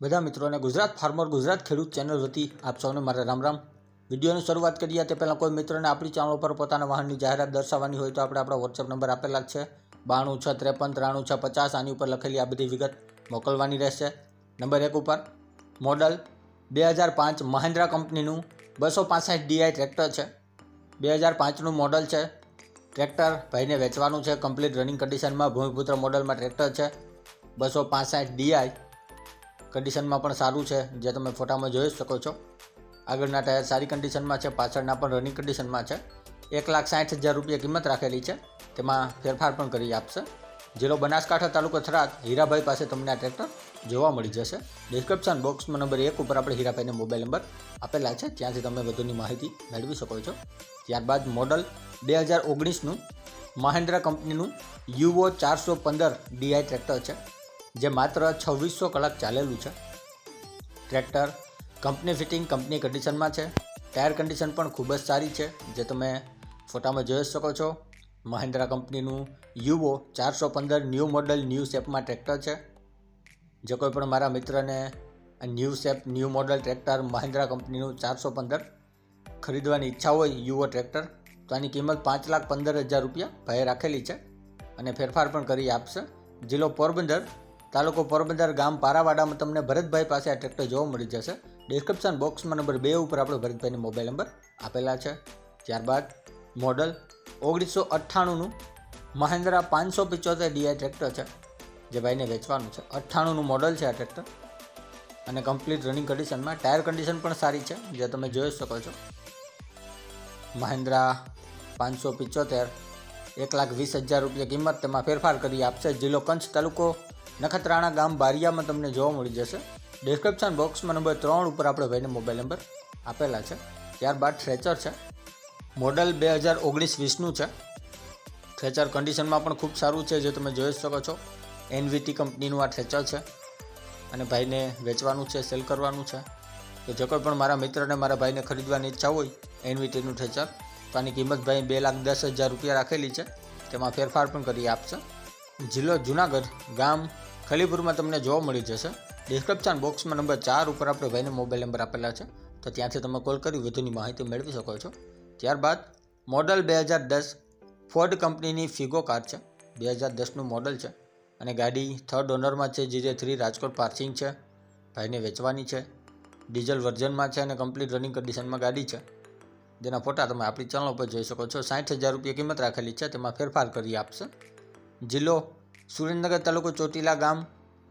બધા મિત્રોને ગુજરાત ફાર્મર ગુજરાત ખેડૂત ચેનલ વતી આપ સૌને મારા રામ રામ. વિડીયોની શરૂઆત કરીએ તે પહેલાં કોઈ મિત્રને આપણી ચેનલ પર પોતાના વાહનની જાહેરાત દર્શાવવાની હોય તો આપણે આપણા વોટ્સઅપ નંબર આપેલા છે. બાણું છ ત્રેપન ત્રાણું છ પચાસ આની ઉપર લખેલી આ બધી વિગત મોકલવાની રહેશે. નંબર એક ઉપર, મોડલ બે હજાર પાંચ મહિન્દ્રા કંપનીનું બસો પાસઠ ડીઆઈ ટ્રેક્ટર છે. બે હજાર પાંચનું મોડલ છે. ટ્રેક્ટર ભાઈને વેચવાનું છે. કમ્પ્લીટ રનિંગ કન્ડિશનમાં ભૂમિપુત્ર મોડલમાં ટ્રેક્ટર છે. બસો પાસઠ ડીઆઈ કન્ડિશનમાં પણ સારું છે, જે તમે ફોટામાં જોઈ શકો છો. આગળના ટાયર સારી કન્ડિશનમાં છે, પાછળના પણ રનિંગ કન્ડિશનમાં છે. એક લાખ સાઠ હજાર રૂપિયા કિંમત રાખેલી છે, તેમાં ફેરફાર પણ કરી આપશે. જિલ્લો બનાસકાંઠા તાલુકો થરાદ, હીરાભાઈ પાસે તમને આ ટ્રેક્ટર જોવા મળી જશે. ડિસ્ક્રિપ્શન બોક્સમાં નંબર એક ઉપર આપણે હીરાભાઈને મોબાઈલ નંબર આપેલા છે, ત્યાંથી તમે વધુની માહિતી મેળવી શકો છો. ત્યારબાદ મોડલ બે હજાર ઓગણીસનું મહેન્દ્રા કંપનીનું યુઓ ચારસો પંદર ડીઆઈ ટ્રેક્ટર છે. જે માત્ર છવ્વીસો કલાક ચાલેલું છે. ટ્રેક્ટર કંપની ફિટિંગ કંપની કન્ડિશનમાં છે. ટાયર કન્ડિશન પણ ખૂબ જ સારી છે, જે તમે ફોટામાં જોઈ શકો છો. મહિન્દ્રા કંપનીનું યુવો ચારસો પંદર ન્યૂ મોડલ, ન્યૂ શેપમાં ટ્રેક્ટર છે. જે કોઈ પણ મારા મિત્રને new shape, new model tractor Mahindra કંપનીનું ચારસો પંદર ખરીદવાની ઈચ્છા હોય યુવો ટ્રેક્ટર, તો આની કિંમત પાંચ લાખ પંદર હજાર રૂપિયા ભાવે રાખેલી છે અને ફેરફાર પણ કરી આપશે. જિલ્લો પોરબંદર તાલુકો પોરબંદર ગામ પારાવાડામાં તમને ભરતભાઈ પાસે આ ટ્રેક્ટર જોવા મળી જશે. ડિસ્ક્રિપ્શન બોક્સમાં નંબર બે ઉપર આપણે ભરતભાઈનો મોબાઈલ નંબર આપેલા છે. ત્યારબાદ મોડલ ઓગણીસો અઠ્ઠાણુંનું મહેન્દ્રા પાંચસો પિચોતેર ડીઆઈ ટ્રેક્ટર છે, જે ભાઈને વેચવાનું છે. અઠ્ઠાણુંનું મોડલ છે આ ટ્રેક્ટર અને કમ્પ્લીટ રનિંગ કન્ડિશનમાં ટાયર કન્ડિશન પણ સારી છે, જે તમે જોઈ શકો છો. મહેન્દ્રા પાંચસો પિચોતેર, એક લાખ વીસ હજાર રૂપિયા કિંમત, તેમાં ફેરફાર કરી આપશે જિલ્લો કંચ તાલુકો નખત્રાણા ગામ બારિયામાં તમને જોવા મળી જશે. ડિસ્ક્રિપ્શન બોક્સમાં નંબર ત્રણ ઉપર આપણે ભાઈને મોબાઈલ નંબર આપેલા છે. ત્યારબાદ થ્રેચર છે. મોડલ બે હજાર ઓગણીસ વીસનું છે. થ્રેચર કન્ડિશનમાં પણ ખૂબ સારું છે, જે તમે જોઈ શકો છો. એનવીટી કંપનીનું આ થ્રેચર છે. અને ભાઈને વેચવાનું છે સેલ કરવાનું છે. તો જે કોઈ પણ મારા મિત્રને, મારા ભાઈને ખરીદવાની ઈચ્છા હોય એનવીટીનું થ્રેચર તો આની કિંમત ભાઈ બે લાખ દસ હજાર રૂપિયા રાખેલી છે. તેમાં ફેરફાર પણ કરી આપશે. જિલ્લો જુનાગઢ ગામ ખલીપુરમાં તમને જોવા મળી જશે. ડિસ્ક્રિપ્શન બોક્સમાં નંબર ચાર ઉપર આપણે ભાઈને મોબાઈલ નંબર આપેલા છે. તો ત્યાંથી તમે કોલ કરી વધુની માહિતી મેળવી શકો છો. ત્યારબાદ મોડલ બે હજાર દસ ફોર્ડ કંપનીની ફિગો કાર છે. બે હજાર દસનું મોડલ છે. અને ગાડી થર્ડ ઓનરમાં છે જે જે થ્રી રાજકોટ પાર્સિંગ છે. ભાઈને વેચવાની છે. ડીઝલ વર્ઝનમાં છે અને કમ્પ્લીટ રનિંગ કન્ડિશનમાં ગાડી છે. જેના ફોટા તમે આપણી ચેનલ ઉપર જોઈ શકો છો. સાઠ હજાર રૂપિયા કિંમત રાખેલી છે. તેમાં ફેરફાર કરી આપશે. જિલ્લો સુરેન્દ્રનગર તાલુકો ચોટીલા ગામ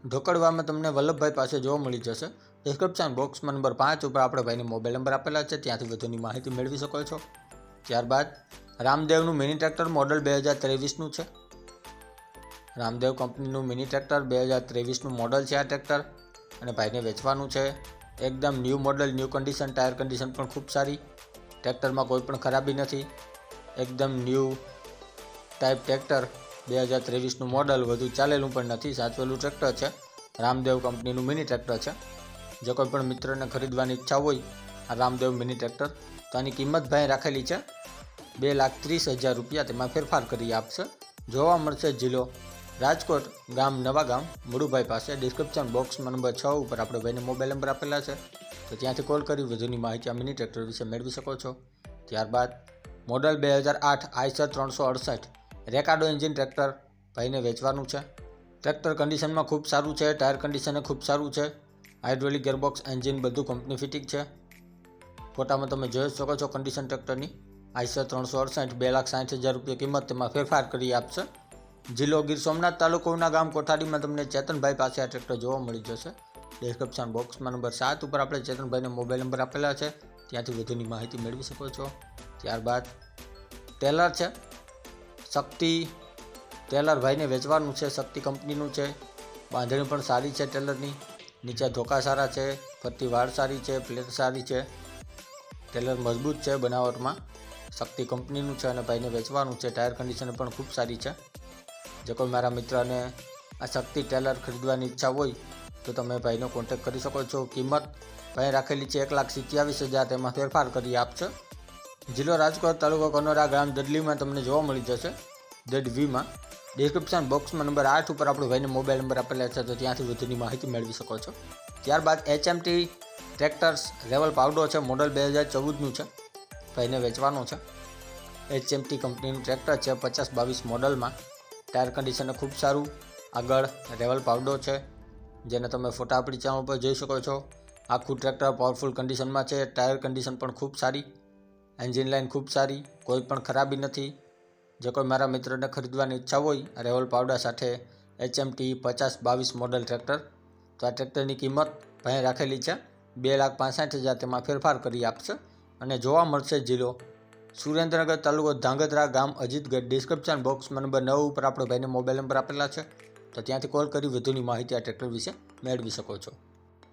ઢોકળવામાં તમને વલ્લભભાઈ પાસે જોવા મળી જશે. ડિસ્ક્રિપ્શન બોક્સમાં નંબર પાંચ ઉપર આપણે ભાઈની મોબાઈલ નંબર આપેલા છે. ત્યાંથી વધુની માહિતી મેળવી શકો છો. ત્યારબાદ રામદેવનું મિની ટ્રેક્ટર મોડલ બે હજાર ત્રેવીસનું છે. રામદેવ કંપનીનું મિની ટ્રેક્ટર બે હજાર ત્રેવીસનું મોડલ છે આ ટ્રેક્ટર અને ભાઈને વેચવાનું છે. એકદમ new model new condition tyre condition પણ ખૂબ સારી. ટ્રેક્ટરમાં કોઈ પણ ખરાબી નથી. એકદમ ન્યૂ ટાઈપ ટ્રેક્ટર બે હજાર ત્રેવીસનું મોડલ વધુ ચાલેલું પણ નથી, સાચવેલું ટ્રેક્ટર છે. રામદેવ કંપનીનું મિની ટ્રેક્ટર છે. જો કોઈ પણ મિત્રને ખરીદવાની ઈચ્છા હોય, આ રામદેવ મિની ટ્રેક્ટર તો આની કિંમત ભાઈ રાખેલી છે. બે લાખ ત્રીસ હજાર રૂપિયા તેમાં ફેરફાર કરી આપશે. જોવા મળશે જિલ્લો રાજકોટ ગામ, નવા ગામ. મુળુભાઈ પાસે ડિસ્ક્રિપ્શન બોક્સમાં નંબર છ ઉપર આપણે ભાઈને મોબાઈલ નંબર આપેલા છે. તો ત્યાંથી કોલ કરી વધુની માહિતી આ મિની ટ્રેક્ટર વિશે મેળવી શકો છો. ત્યારબાદ, મોડલ બે હજાર આઠ આઈસર ત્રણસો અડસઠ. રેકાર્ડો એન્જિન ટ્રેક્ટર ભાઈને વેચવાનું છે. ટ્રેક્ટર કન્ડિશનમાં ખૂબ સારું છે, ટાયર કન્ડિશન ખૂબ સારું છે. હાઇડ્રોલિક ગેરબોક્સ એન્જિન બધું કંપની ફિટિંગ છે. ફોટામાં તમે જોઈ શકો છો કન્ડિશન ટ્રેક્ટરની. આઈસર ત્રણસો અડસઠ, બે લાખ સાઠ હજાર રૂપિયા કિંમત તેમાં ફેરફાર કરી આપશે. જિલ્લો ગીર સોમનાથ તાલુકોના ગામ કોઠારીમાં તમને ચેતનભાઈ પાસે આ ટ્રેક્ટર જોવા મળી જશે. ડિસ્ક્રિપ્શન બોક્સમાં નંબર સાત ઉપર આપણે ચેતનભાઈને મોબાઈલ નંબર આપેલા છે. ત્યાંથી વધુની માહિતી મેળવી શકો છો. ત્યારબાદ, ટેલર છે. શક્તિ ટેલર ભાઈને વેચવાનું છે, શક્તિ કંપનીનું છે, બાંધણી પણ સારી છે ટેલરની, નીચે ધોકા સારા છે, ફરતી વાળ સારી છે પ્લેટ સારી છે. ટેલર મજબૂત છે બનાવટમાં, શક્તિ કંપનીનું છે અને ભાઈને વેચવાનું છે, ટાયર કન્ડિશન પણ ખૂબ સારી છે. જે કોઈ મારા મિત્રને આ શક્તિ ટેલર ખરીદવાની ઈચ્છા હોય, તો તમે ભાઈનો કોન્ટેક કરી શકો છો. કિંમત ભાઈ રાખેલી છે એક લાખ સિત્યાવીસ હજાર, તેમાં ફેરફાર કરી આપશે જિલ્લો રાજકોટ તાલુકો કનોરા ગામ દડલીમાં તમને જોવા મળી જશે. દડવીમાં વીમાં ડિસ્ક્રિપ્શન બોક્સમાં નંબર આઠ ઉપર આપણો ભાઈને મોબાઈલ નંબર આપેલા છે, તો ત્યાંથી વધુની માહિતી મેળવી શકો છો. ત્યારબાદ એચએમટી ટ્રેક્ટર્સ રેવલ પાવડો છે મોડલ બે હજાર ચૌદનું છે, ભાઈને વેચવાનું છે. એચએમટી કંપનીનું ટ્રેક્ટર છે, પચાસ બાવીસ મોડલમાં ટાયર કન્ડિશન ખૂબ સારું. આગળ રેવલ પાવડો છે, જેને તમે ફોટા આપણી ચેનલ ઉપર જોઈ શકો છો. આખું ટ્રેક્ટર પાવરફુલ કન્ડિશનમાં છે ટાયર કન્ડિશન પણ ખૂબ સારી. એન્જિન લાઇન ખૂબ સારી, કોઈ પણ ખરાબી નથી. જે કોઈ મારા મિત્રને ખરીદવાની ઈચ્છા હોય, રેહોલ પાવડા સાથે એચએમટી પચાસ બાવીસ મોડલ ટ્રેક્ટર, તો આ ટ્રેક્ટરની કિંમત ભાઈ રાખેલી છે. બે લાખ પાસઠ હજાર તેમાં ફેરફાર કરી આપશે અને જોવા મળશે જિલ્લો. સુરેન્દ્રનગર તાલુકો ધાંગધ્રા ગામ અજીતગઢ ડિસ્ક્રિપ્શન બોક્સમાં નંબર નવ ઉપર આપણો ભાઈને મોબાઈલ નંબર આપેલા છે. તો ત્યાંથી કોલ કરી વધુની માહિતી આ ટ્રેક્ટર વિશે મેળવી શકો છો.